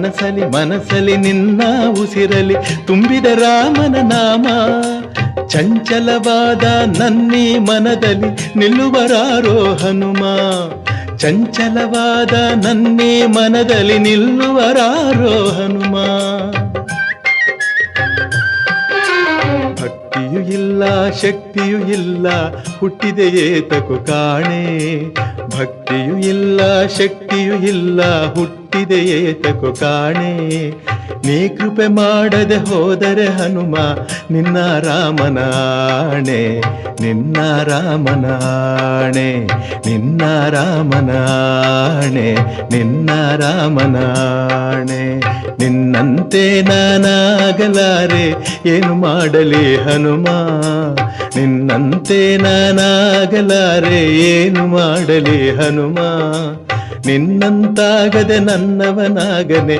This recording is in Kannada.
ಮನಸಲಿ ಮನಸಲಿ ನಿನ್ನ ಉಸಿರಲಿ ತುಂಬಿದ ರಾಮನ ನಾಮ. ಚಂಚಲವಾದ ನನ್ನಿ ಮನದಲ್ಲಿ ನಿಲ್ಲುವರಾರೋ ಹನುಮ. ಚಂಚಲವಾದ ನನ್ನಿ ಮನದಲ್ಲಿ ನಿಲ್ಲುವರಾರೋ ಹನುಮ. ಇಲ್ಲ, ಶಕ್ತಿಯು ಇಲ್ಲ ಹುಟ್ಟಿದೆಯೇ ತಕು ಕಾಣೆ. ಭಕ್ತಿಯು ಇಲ್ಲ, ಶಕ್ತಿಯು ಇಲ್ಲ ಹುಟ್ಟಿದೆಯೇ ತಕು ಕಾಣೆ. ನೀ ಕೃಪೆ ಮಾಡದೆ ಹೋದರೆ ಹನುಮ, ನಿನ್ನ ರಾಮನಾಣೆ ನಿನ್ನ ರಾಮನಾಣೆ ನಿನ್ನ ರಾಮನಾಣೆ ನಿನ್ನ ರಾಮನಾಣೆ. ನಿನ್ನಂತೆ ನಾನಾಗಲಾರೆ ಏನು ಮಾಡಲಿ ಹನುಮ? ನಿನ್ನಂತೆ ನಾನಾಗಲಾರೆ ಏನು ಮಾಡಲಿ ಹನುಮ? ನಿನ್ನಂತಾಗದೆ ನನ್ನವನಾಗನೆ